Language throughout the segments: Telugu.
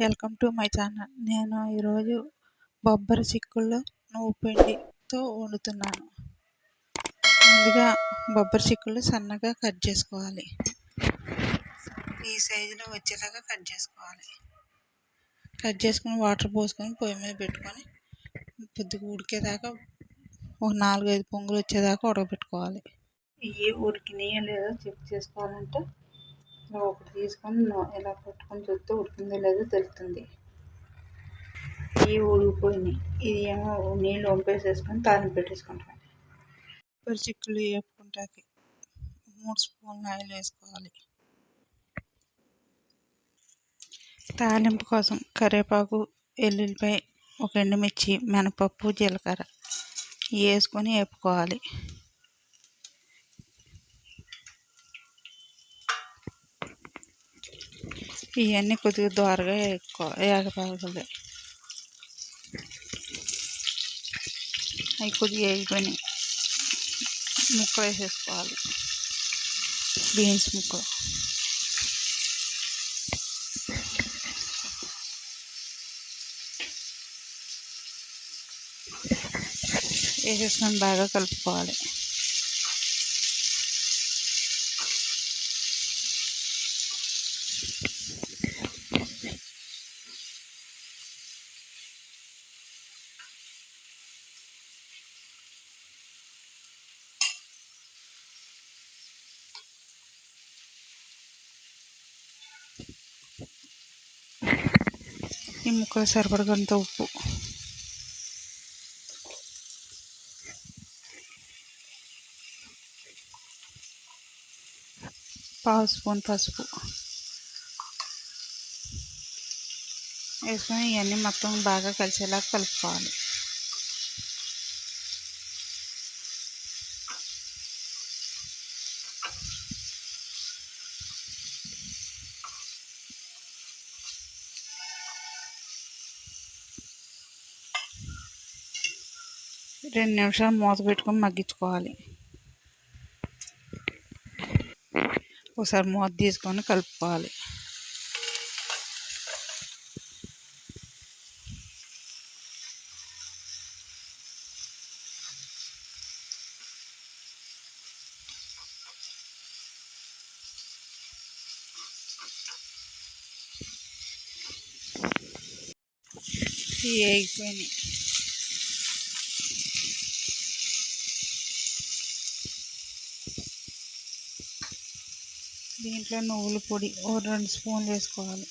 Welcome to my channel. నేను ఈరోజు బొబ్బరి చిక్కుళ్ళు నువ్వు పిండితో వండుతున్నాను. ముందుగా బొబ్బరి చిక్కుళ్ళు సన్నగా కట్ చేసుకోవాలి. ఈ సైజులో వచ్చేలాగా కట్ చేసుకోవాలి. కట్ చేసుకుని వాటర్ పోసుకొని పొయ్యి మీద పెట్టుకొని కొద్దిగా ఉడికేదాకా ఒక నాలుగైదు పొంగులు వచ్చేదాకా ఉడకబెట్టుకోవాలి. ఇవి ఉడికినాయో లేదో చెక్ చేసుకోవాలంటే ఒకటి తీసుకొని ఇలా పట్టుకొని చూస్తే ఉడికిందో లేదో తెలుస్తుంది. ఇవి ఉడికిపోయినాయి ఇది ఏమో నీళ్ళు వంపేసేసుకొని తాలింపు పెట్టేసుకుంటాం. కొబ్బరి చిక్కులు వేపుకుంటాకి మూడు స్పూన్లు ఆయిల్ వేసుకోవాలి. తాలింపు కోసం కరివేపాకు ఎల్లుల్లిపాయ ఒక ఎండుమిర్చి మినపప్పు జీలకర్ర వేసుకొని వేపుకోవాలి. ఇవన్నీ కొద్దిగా దోరగా ఎక్కువ ఏగపాలి అవి కొద్దిగా వేగిపోయినాయి ముక్కలు వేసేసుకోవాలి. బీన్స్ ముక్కలు. వేసేసుకొని బాగా కలుపుకోవాలి. ఈ ముక్కలు సరిపడగంత ఉప్పు. పావు స్పూన్ పసుపు. వేసుకొని ఇవన్నీ మొత్తం బాగా కలిసేలా కలుపుకోవాలి. రెండు నిమిషాలు మూత పెట్టుకొని మగ్గించుకోవాలి. ఒకసారి మూత తీసుకొని కలుపుకోవాలి. వేగిపోయినాయి దీంట్లో నువ్వుల పొడి ఓ రెండు స్పూన్లు వేసుకోవాలి.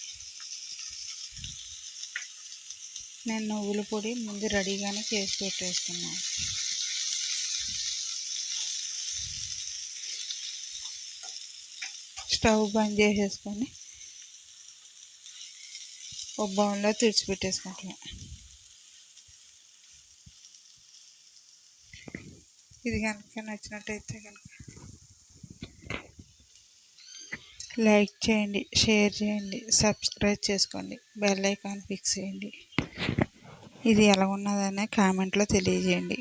నేను నువ్వుల పొడి ముందు రెడీగానే చేసి పెట్టేసుకున్నాను స్టవ్ బంద్ చేసేసుకొని ఒక బౌన్లో తుడిచిపెట్టేసుకుంటున్నాను ఇది కనుక నచ్చినట్టయితే కనుక లైక్ చేయండి షేర్ చేయండి సబ్స్క్రైబ్ చేసుకోండి బెల్ ఐకాన్ ఫిక్స్ చేయండి. ఇది ఎలా ఉన్నదనే కామెంట్లో తెలియజేయండి.